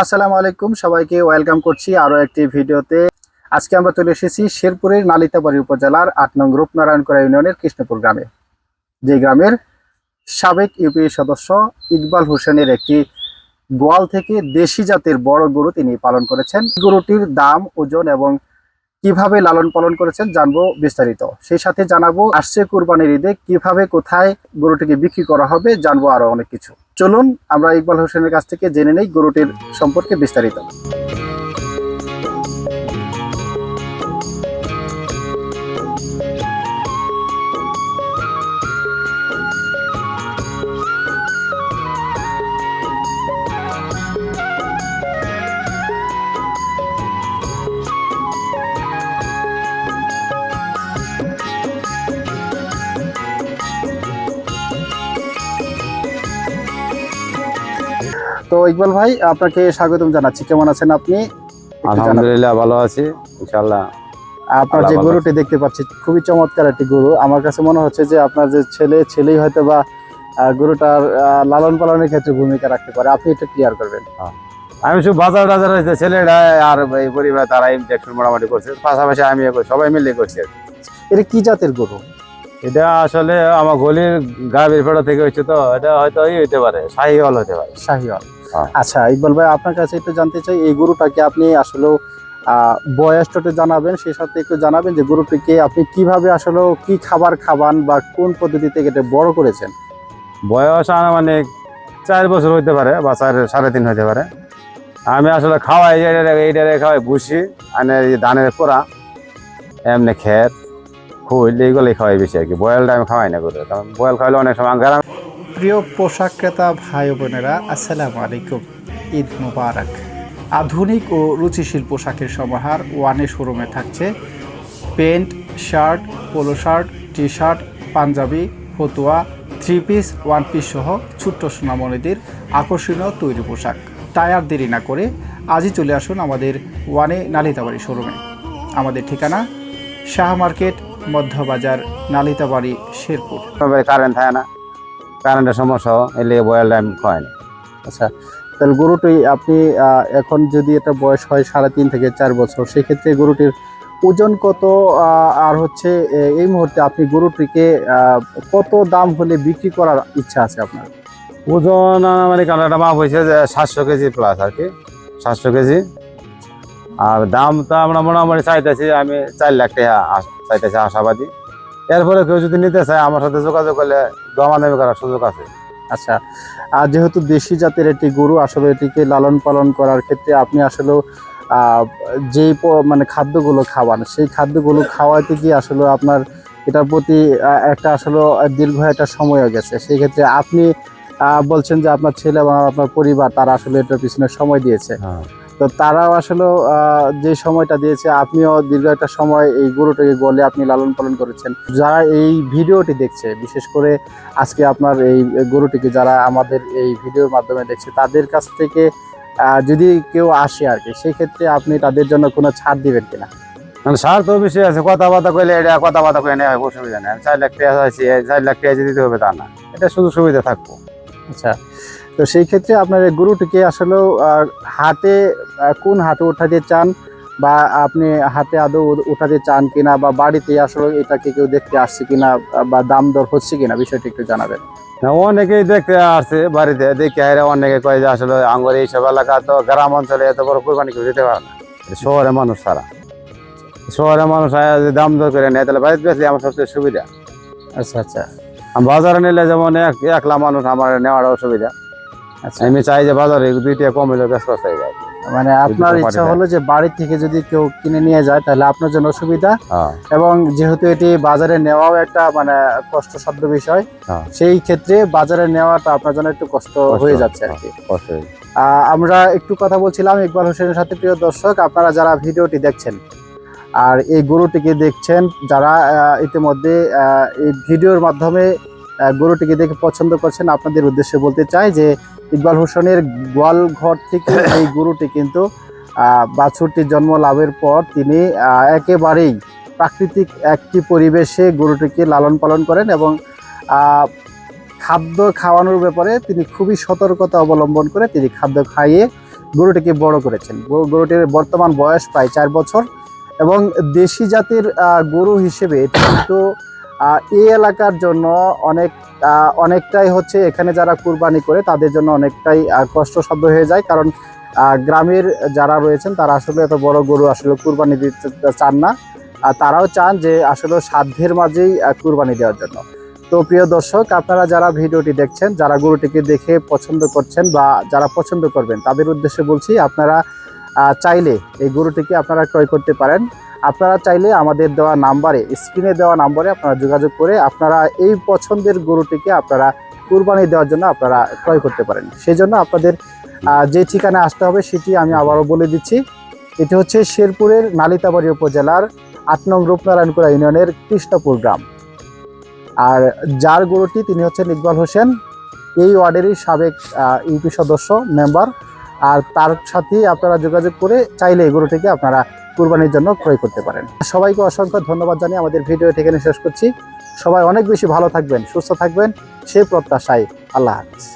আসসালামু আলাইকুম, সবাইকে ওয়েলকাম করছি আরও একটি ভিডিওতে। আজকে আমরা চলে এসেছি শেরপুরের নালিতাবাড়ি উপজেলার আট নং রূপনারায়ণকরা ইউনিয়নের কৃষ্ণপুর গ্রামে। যে গ্রামের সাবেক ইউপি সদস্য ইকবাল হোসেনের একটি গোয়াল থেকে দেশি জাতের বড় গরু তিনি পালন করেছেন। গরুটির দাম ওজন এবং কীভাবে লালন পালন করেছেন জানব বিস্তারিত। সেই সাথে জানাব, আসছে কুরবানির ঈদে কীভাবে কোথায় গরুটিকে বিক্রি করা হবে জানব আরও অনেক কিছু। চলুন, আমরা ইকবাল হোসেনের কাছ থেকে জেনে নেই গরুটির সম্পর্কে বিস্তারিত। তো ইকবাল ভাই আপনাকে স্বাগতম জানাচ্ছি। কেমন আছেন আপনি? আলহামদুলিল্লাহ ভালো আছি। ইনশাল্লাহ আপনার যে গরুটি দেখতে পাচ্ছি খুবই চমৎকার একটি গরু। আমার কাছে মনে হচ্ছে যে আপনার যে ছেলে ছেলেই হয়তো বা গরুটার লালন পালনের ক্ষেত্রে ভূমিকা রাখতে পারে। আপনি এটা ক্লিয়ার করবেন। আমি শুধু বাজার টাজার হয়েছে ছেলেরা আর এই পরিবার তারা ইনজেকশন মোটামুটি করছে। পাশাপাশি আমি সবাই মিলে করছি। এটা কি জাতের গরু? এটা আসলে আমার গলির গাভীর ফেড়া থেকে হচ্ছে তো এটা হয়তো হইতে পারে শাহিওয়াল হতে পারে। শাহিওয়াল। আচ্ছা ইকবাল ভাই আপনার কাছে একটু জানতে চাই এই গরুটাকে আপনি আসলে বয়সটা একটু জানাবেন সেই সাথে একটু জানাবেন যে গরুটিকে আপনি কীভাবে আসলে কি খাবার খাবান বা কোন পদ্ধতিতে এটা বড় করেছেন? বয়স আনুমানিক চার বছর হইতে পারে বা চার সাড়ে তিন হইতে পারে। আমি আসলে খাওয়াই এইটারে খাওয়াই ভুসি মানে এই ধানের পোড়া এমনি খের খুল এইগুলোই খাওয়াই বেশি আর কি। বয়েলটা আমি খাওয়াই না করে কারণ বয়েল খাওয়াইলে অনেক সময় গ্রাম প্রিয় পোশাক ক্রেতা ভাই বোনেরা, আসসালামু আলাইকুম। ঈদ মুবারক। আধুনিক ও রুচিশীল পোশাকের সমাহার ওয়ানে শোরুমে থাকছে। Pant, shirt, polo shirt T shirt panjabi, ফতুয়া, থ্রি পিস, ওয়ান পিস সহ ছোট্ট সোনামণিদের আকর্ষণীয় তৈরি পোশাক। টায়ার দেরি না করে আজই চলে আসুন আমাদের ওয়ানে নালিতাবাড়ি শোরুমে। আমাদের ঠিকানা শাহ মার্কেট, মধ্যবাজার, নালিতাবাড়ি, শেরপুর। কারেন্ট থাকে না। কারেন্টের সমস্যা এলে বয়েলটা আমি খাওয়াই না। আচ্ছা তাহলে গরুটি আপনি এখন যদি এটা বয়স হয় সাড়ে তিন থেকে চার বছর, সেক্ষেত্রে গরুটির ওজন কত আর হচ্ছে এই মুহূর্তে আপনি গরুটিকে কত দাম হলে বিক্রি করার ইচ্ছা আছে আপনার? ওজন মানে কালারটা মাপ হয়েছে যে সাতশো কেজি প্লাস আর কি, সাতশো কেজি। আর দাম তো আমরা মোটামুটি চাইতেছি, আমি চার লাখ টাকা চাইতেছি আশাবাদী। এরপরে কেউ যদি নিতে চায় আমার সাথে যোগাযোগ করলে দমাদামি করার সুযোগ আছে। আচ্ছা আর যেহেতু দেশি জাতের একটি গরু আসলে এটিকে লালন পালন করার ক্ষেত্রে আপনি আসলে যেই মানে খাদ্যগুলো খাওয়ান সেই খাদ্যগুলো খাওয়াতে গিয়ে আসলে আপনার এটার প্রতি একটা আসলে দীর্ঘ একটা সময় গেছে। সেই ক্ষেত্রে আপনি বলছেন যে আপনার ছেলে এবং আপনার পরিবার তারা আসলে এটার পিছনে সময় দিয়েছে। তো তারাও আসলে যে সময়টা দিয়েছে আপনিও দীর্ঘ একটা সময় এই গরুটাকে গলে আপনি লালন পালন করেছেন। যারা এই ভিডিওটি দেখছে বিশেষ করে আজকে আপনার এই গরুটিকে যারা আমাদের এই ভিডিওর মাধ্যমে দেখছে তাদের কাছ থেকে যদি কেউ আসে আর কি সেই ক্ষেত্রে আপনি তাদের জন্য কোনো ছাড় দিবেন কিনা? মানে সার তো বেশি আছে কথাবার্তা কইলে এটা কথাবার্তা কইলে নেওয়া হবে অসুবিধা নেই। চার লাখ টাকা চাইছি চার লাখ টাকা যে দিতে হবে তা না এটা শুধু সুবিধা থাকব। আচ্ছা তো সেই ক্ষেত্রে আপনার এই গরুটিকে আসলে হাতে কোন হাতে উঠাতে চান বা আপনি হাতে আদৌ উঠাতে চান কিনা বা বাড়িতে আসলে এটাকে কেউ দেখতে আসছে কিনা বা দাম দর হচ্ছে কিনা বিষয়টি একটু জানাবেন। অনেকেই দেখতে আসছে বাড়িতে দেখে আইরা অনেকে কয় যে আসলে আঙ্গুর এইসব এলাকা তো গ্রাম অঞ্চলে এত বড় কোরবানি কেউ দিতে পারে না। শহরে মানুষ ছাড়া। শহরে মানুষ যদি দাম দর করে নেয় তাহলে বাড়িতে বেশি আমার সবচেয়ে সুবিধা। আচ্ছা আচ্ছা। বাজারে নিলে যেমন এক একলা মানুষ আমার নেওয়ার অসুবিধা আমি চাই যে বাজারে দুইটা কম হলে ব্যস্ত হয়ে যায় মানে আপনার ইচ্ছা হলো যে বাড়ি থেকে যদি কেউ কিনে নিয়ে যায় তাহলে আপনার জন্য সুবিধা। হ্যাঁ। এবং যেহেতু এটি বাজারে নেওয়াও একটা মানে কষ্টসাধ্য বিষয় হ্যাঁ। সেই ক্ষেত্রে বাজারে নেওয়াটা আপনার জন্য একটু কষ্ট হয়ে যাচ্ছে আর কি। আহ, আমরা একটু কথা বলছিলাম ইকবাল হোসেনের সাথে প্রিয় দর্শক আপনারা যারা ভিডিওটি দেখছেন আর এই গরুটিকে দেখছেন যারা ইতিমধ্যে এই ভিডিওর মাধ্যমে গরুটিকে দেখে পছন্দ করছেন আপনাদের উদ্দেশ্যে বলতে চাই যে ইকবাল হোসেনের গোয়াল ঘর থেকে এই গরুটি কিন্তু আহ, বাছুরটির জন্ম লাভের পর তিনি একেবারেই প্রাকৃতিক একটি পরিবেশে গরুটিকে লালন পালন করেন এবং খাদ্য খাওয়ানোর ব্যাপারে তিনি খুবই সতর্কতা অবলম্বন করে তিনি খাদ্য খাইয়ে গরুটিকে বড় করেছেন। গরু- গরুটির বর্তমান বয়স প্রায় চার বছর এবং দেশি জাতের গরু হিসেবে এটি কিন্তু এই এলাকার জন্য অনেক অনেকটাই হচ্ছে এখানে যারা কুরবানি করে, তাদের জন্য অনেকটাই কষ্টসাধ্য হয়ে যায়। কারণ গ্রামের যারা রয়েছেন, তারা আসলে এত বড় গরু আসলে কুরবানি দিতে চান না। আর তারাও চান যে আসলে সাধ্যের মাঝেই কুরবানি দেওয়ার জন্য। তো প্রিয় দর্শক, আপনারা যারা ভিডিওটি দেখছেন, যারা গরুটিকে দেখে পছন্দ করছেন বা যারা পছন্দ করবেন, তাদের উদ্দেশ্যে বলছি, আপনারা চাইলে এই গরুটিকে আপনারা ক্রয় করতে পারেন। আপনারা চাইলে আমাদের দেওয়া নাম্বারে, স্ক্রিনে দেওয়া নাম্বারে আপনারা যোগাযোগ করে আপনারা এই পছন্দের গরুটিকে আপনারা কুরবানি দেওয়ার জন্য আপনারা ক্রয় করতে পারেন। সেই জন্য আপনাদের যে ঠিকানায় আসতে হবে সেটি আমি আবারও বলে দিচ্ছি। এটি হচ্ছে শেরপুরের নালিতাবাড়ি উপজেলার আট নং রূপনারায়ণপুরা ইউনিয়নের কৃষ্ণপুর গ্রাম। আর যার গরুটি তিনি হচ্ছেন ইকবাল হোসেন, এই ওয়ার্ডেরই সাবেক ইউপি সদস্য, মেম্বার। আর তার সাথেই আপনারা যোগাযোগ করে চাইলে এই গরুটিকে আপনারা কুরবানির জন্য ক্রয় করতে পারেন। সবাইকে অসংখ্য ধন্যবাদ জানিয়ে আমাদের ভিডিওটি এখানে শেষ করছি। সবাই অনেক বেশি ভালো থাকবেন, সুস্থ থাকবেন, সেই প্রত্যাশায় আল্লাহ হাফিজ।